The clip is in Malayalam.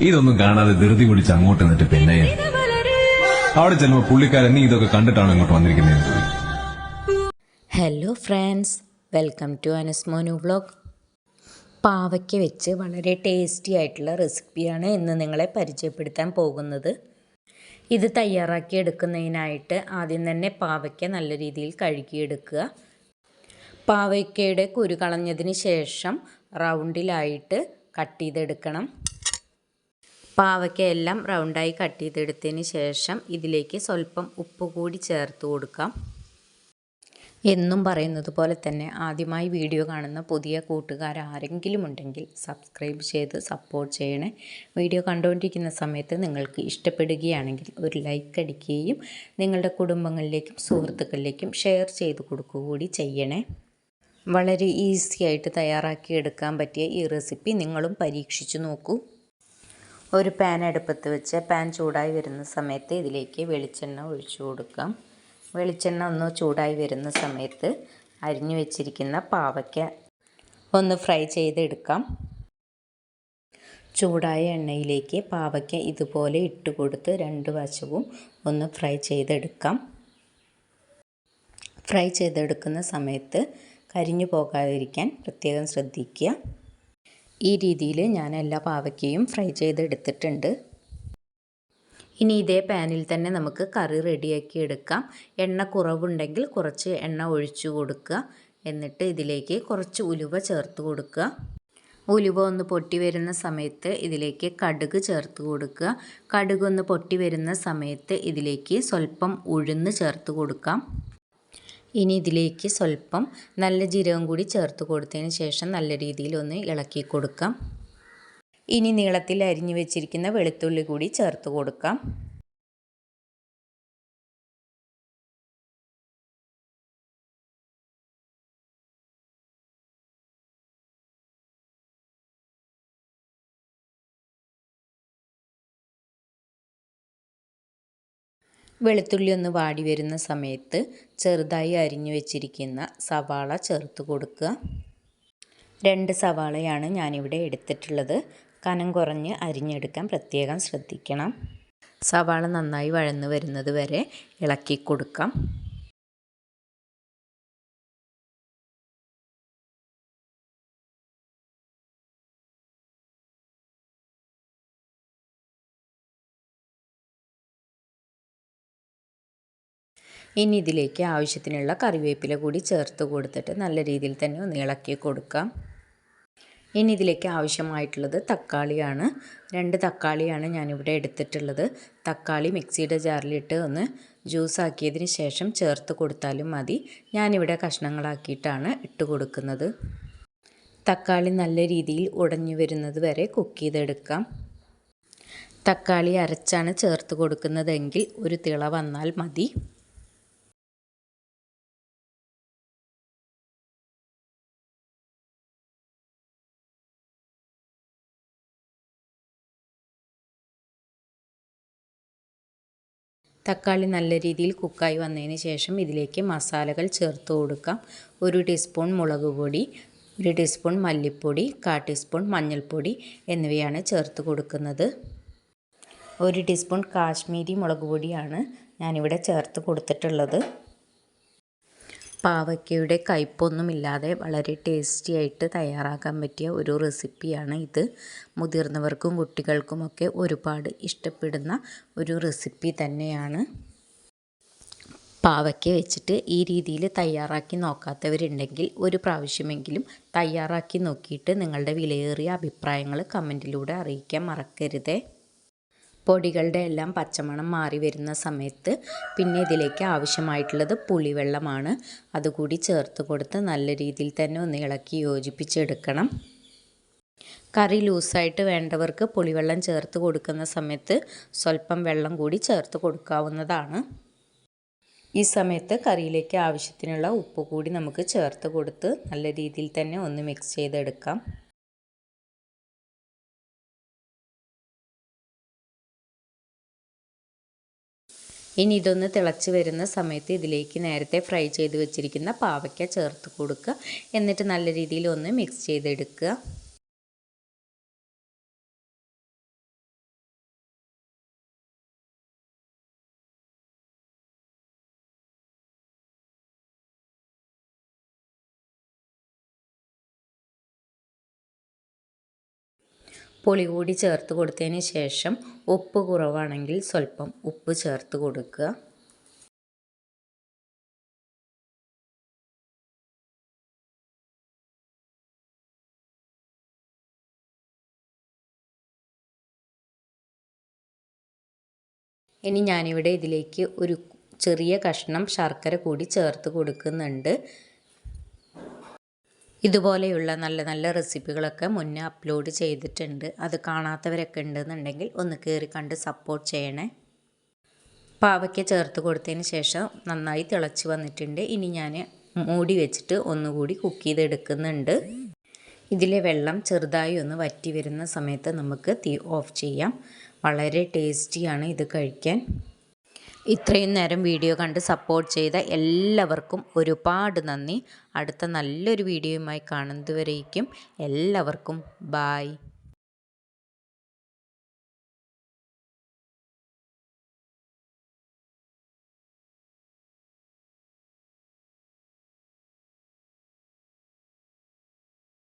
ഇതൊന്നും കാണാതെ ധൃതി പിടിച്ച് അങ്ങോട്ട് നിന്നിട്ട് പിന്നെ അവിടെ ചെല്ലുമ്പോ പുള്ളിക്കാരൻ നീ ഇതൊക്കെ കണ്ടിട്ടാണ് ഇങ്ങോട്ട് വന്നിരിക്കുന്നത് hello friends welcome to Anasmonu vlog പാവയ്ക്ക വെച്ച് വളരെ ടേസ്റ്റി ആയിട്ടുള്ള റെസിപ്പിയാണ് ഇന്ന് നിങ്ങളെ പരിചയപ്പെടുത്താൻ പോകുന്നത്. ഇത് തയ്യാറാക്കി എടുക്കുന്നതിനായിട്ട് ആദ്യം തന്നെ പാവയ്ക്ക നല്ല രീതിയിൽ കഴുകിയെടുക്കുക. പാവയ്ക്കയുടെ കുരു കളഞ്ഞതിന് ശേഷം റൗണ്ടിലായിട്ട് കട്ട് ചെയ്തെടുക്കണം. പാവയ്ക്ക എല്ലാം റൗണ്ടായി കട്ട് ചെയ്തെടുത്തതിന് ശേഷം ഇതിലേക്ക് സ്വല്പം ഉപ്പ് കൂടി ചേർത്ത് കൊടുക്കാം. എന്നും പറയുന്നത് പോലെ തന്നെ ആദ്യമായി വീഡിയോ കാണുന്ന പുതിയ കൂട്ടുകാർ ആരെങ്കിലും ഉണ്ടെങ്കിൽ സബ്സ്ക്രൈബ് ചെയ്ത് സപ്പോർട്ട് ചെയ്യണേ. വീഡിയോ കണ്ടുകൊണ്ടിരിക്കുന്ന സമയത്ത് നിങ്ങൾക്ക് ഇഷ്ടപ്പെടുകയാണെങ്കിൽ ഒരു ലൈക്ക് അടിക്കുകയും നിങ്ങളുടെ കുടുംബങ്ങളിലേക്കും സുഹൃത്തുക്കളിലേക്കും ഷെയർ ചെയ്ത് കൊടുക്കുക കൂടി ചെയ്യണേ. വളരെ ഈസി ആയിട്ട് തയ്യാറാക്കി എടുക്കാൻ പറ്റിയ ഈ റെസിപ്പി നിങ്ങളും പരീക്ഷിച്ചു നോക്കൂ. ഒരു പാൻ അടുപ്പത്ത് വെച്ച് പാൻ ചൂടായി വരുന്ന സമയത്ത് ഇതിലേക്ക് വെളിച്ചെണ്ണ ഒഴിച്ചു കൊടുക്കാം. വെളിച്ചെണ്ണ ഒന്ന് ചൂടായി വരുന്ന സമയത്ത് അരിഞ്ഞു വെച്ചിരിക്കുന്ന പാവയ്ക്ക ഒന്ന് ഫ്രൈ ചെയ്തെടുക്കാം. ചൂടായ എണ്ണയിലേക്ക് പാവയ്ക്ക ഇതുപോലെ ഇട്ട് കൊടുത്ത് രണ്ട് വശവും ഒന്ന് ഫ്രൈ ചെയ്തെടുക്കാം. ഫ്രൈ ചെയ്തെടുക്കുന്ന സമയത്ത് കരിഞ്ഞു പോകാതിരിക്കാൻ പ്രത്യേകം ശ്രദ്ധിക്കുക. ഈ രീതിയിൽ ഞാൻ എല്ലാ പാവയ്ക്കയും ഫ്രൈ ചെയ്തെടുത്തിട്ടുണ്ട്. ഇനി ഇതേ പാനിൽ തന്നെ നമുക്ക് കറി റെഡിയാക്കി എടുക്കാം. എണ്ണ കുറവുണ്ടെങ്കിൽ കുറച്ച് എണ്ണ ഒഴിച്ചു കൊടുക്കുക. എന്നിട്ട് ഇതിലേക്ക് കുറച്ച് ഉലുവ ചേർത്ത് കൊടുക്കുക. ഉലുവ ഒന്ന് പൊട്ടി വരുന്ന സമയത്ത് ഇതിലേക്ക് കടുക് ചേർത്ത് കൊടുക്കുക. കടുക് ഒന്ന് പൊട്ടി വരുന്ന സമയത്ത് ഇതിലേക്ക് സ്വല്പം ഉഴുന്ന് ചേർത്ത് കൊടുക്കാം. ഇനി ഇതിലേക്ക് സ്വല്പം നല്ല ജീരകം കൂടി ചേർത്ത് കൊടുത്തതിന് ശേഷം നല്ല രീതിയിൽ ഒന്ന് ഇളക്കി കൊടുക്കാം. ഇനി നീളത്തിൽ അരിഞ്ഞു വെച്ചിരിക്കുന്ന വെളുത്തുള്ളി കൂടി ചേർത്ത് കൊടുക്കാം. വെളുത്തുള്ളി ഒന്ന് വാടി വരുന്ന സമയത്ത് ചെറുതായി അരിഞ്ഞു വെച്ചിരിക്കുന്ന സവാള ചേർത്ത് കൊടുക്കുക. രണ്ട് സവാളയാണ് ഞാനിവിടെ എടുത്തിട്ടുള്ളത്. കനം കുറഞ്ഞ് അരിഞ്ഞെടുക്കാൻ പ്രത്യേകം ശ്രദ്ധിക്കണം. സവാള നന്നായി വഴന്നു വരുന്നത് വരെ ഇളക്കി കൊടുക്കാം. ഇനി ഇതിലേക്ക് ആവശ്യത്തിനുള്ള കറിവേപ്പില കൂടി ചേർത്ത് കൊടുത്തിട്ട് നല്ല രീതിയിൽ തന്നെ ഒന്ന് ഇളക്കി കൊടുക്കാം. ഇനി ഇതിലേക്ക് ആവശ്യമായിട്ടുള്ളത് തക്കാളിയാണ്. രണ്ട് തക്കാളിയാണ് ഞാനിവിടെ എടുത്തിട്ടുള്ളത്. തക്കാളി മിക്സിയുടെ ജാറിലിട്ട് ഒന്ന് ജ്യൂസാക്കിയതിന് ശേഷം ചേർത്ത് കൊടുത്താലും മതി. ഞാനിവിടെ കഷ്ണങ്ങളാക്കിയിട്ടാണ് ഇട്ട് കൊടുക്കുന്നത്. തക്കാളി നല്ല രീതിയിൽ ഉടഞ്ഞു വരുന്നത് വരെ കുക്ക് ചെയ്തെടുക്കാം. തക്കാളി അരച്ചാണ് ചേർത്ത് കൊടുക്കുന്നതെങ്കിൽ ഒരു തിള വന്നാൽ മതി. തക്കാളി നല്ല രീതിയിൽ കുക്കായി വന്നതിന് ശേഷം ഇതിലേക്ക് മസാലകൾ ചേർത്ത് കൊടുക്കാം. ഒരു ടീസ്പൂൺ മുളക് പൊടി ഒരു ടീസ്പൂൺ മല്ലിപ്പൊടി കാ ടീസ്പൂൺ മഞ്ഞൾപ്പൊടി എന്നിവയാണ് ചേർത്ത് കൊടുക്കുന്നത്. ഒരു ടീസ്പൂൺ കാശ്മീരി മുളക് പൊടിയാണ് ഞാനിവിടെ ചേർത്ത് കൊടുത്തിട്ടുള്ളത്. പാവയ്ക്കയുടെ കയ്പൊന്നുമില്ലാതെ വളരെ ടേസ്റ്റി ആയിട്ട് തയ്യാറാക്കാൻ പറ്റിയ ഒരു റെസിപ്പിയാണ് ഇത്. മുതിർന്നവർക്കും കുട്ടികൾക്കുമൊക്കെ ഒരുപാട് ഇഷ്ടപ്പെടുന്ന ഒരു റെസിപ്പി തന്നെയാണ്. പാവയ്ക്ക വെച്ചിട്ട് ഈ രീതിയിൽ തയ്യാറാക്കി നോക്കാത്തവരുണ്ടെങ്കിൽ ഒരു പ്രാവശ്യമെങ്കിലും തയ്യാറാക്കി നോക്കിയിട്ട് നിങ്ങളുടെ വിലയേറിയ അഭിപ്രായങ്ങൾ കമന്റിലൂടെ അറിയിക്കാൻ മറക്കരുതേ. പൊടികളുടെ എല്ലാം പച്ചമണം മാറി വരുന്ന സമയത്ത് പിന്നെ ഇതിലേക്ക് ആവശ്യമായിട്ടുള്ളത് പുളിവെള്ളമാണ്. അതുകൂടി ചേർത്ത് കൊടുത്ത് നല്ല രീതിയിൽ തന്നെ ഒന്ന് ഇളക്കി യോജിപ്പിച്ചെടുക്കണം. കറി ലൂസായിട്ട് വേണ്ടവർക്ക് പുളിവെള്ളം ചേർത്ത് കൊടുക്കുന്ന സമയത്ത് സ്വല്പം വെള്ളം കൂടി ചേർത്ത് കൊടുക്കാവുന്നതാണ്. ഈ സമയത്ത് കറിയിലേക്ക് ആവശ്യത്തിനുള്ള ഉപ്പ് കൂടി നമുക്ക് ചേർത്ത് കൊടുത്ത് നല്ല രീതിയിൽ തന്നെ ഒന്ന് മിക്സ് ചെയ്തെടുക്കാം. ഇനി ഇതൊന്ന് തിളച്ച് വരുന്ന സമയത്ത് ഇതിലേക്ക് നേരത്തെ ഫ്രൈ ചെയ്ത് വെച്ചിരിക്കുന്ന പാവയ്ക്ക ചേർത്ത് കൊടുക്കുക. എന്നിട്ട് നല്ല രീതിയിൽ ഒന്ന് മിക്സ് ചെയ്തെടുക്കുക. പുളി കൂടി ചേർത്ത് കൊടുത്തതിന് ശേഷം ഉപ്പ് കുറവാണെങ്കിൽ സ്വല്പം ഉപ്പ് ചേർത്ത് കൊടുക്കുക. ഇനി ഞാനിവിടെ ഇതിലേക്ക് ഒരു ചെറിയ കഷ്ണം ശർക്കര കൂടി ചേർത്ത് കൊടുക്കുന്നുണ്ട്. ഇതുപോലെയുള്ള നല്ല നല്ല റെസിപ്പികളൊക്കെ മുന്നേ അപ്ലോഡ് ചെയ്തിട്ടുണ്ട്. അത് കാണാത്തവരൊക്കെ ഉണ്ടെന്നുണ്ടെങ്കിൽ ഒന്ന് കയറി കണ്ട് സപ്പോർട്ട് ചെയ്യണേ. പാവയ്ക്ക ചേർത്ത് കൊടുത്തതിന് ശേഷം നന്നായി തിളച്ച് വന്നിട്ടുണ്ട്. ഇനി ഞാൻ മൂടി വെച്ചിട്ട് ഒന്നുകൂടി കുക്ക് ചെയ്തെടുക്കുന്നുണ്ട്. ഇതിലെ വെള്ളം ചെറുതായി ഒന്ന് വറ്റി വരുന്ന സമയത്ത് നമുക്ക് തീ ഓഫ് ചെയ്യാം. വളരെ ടേസ്റ്റിയാണ് ഇത് കഴിക്കാൻ. ഇത്രയും നേരം വീഡിയോ കണ്ട് സപ്പോർട്ട് ചെയ്ത എല്ലാവർക്കും ഒരുപാട് നന്ദി. അടുത്ത നല്ലൊരു വീഡിയോയുമായി കാണുന്നതുവരേക്കും എല്ലാവർക്കും ബായ്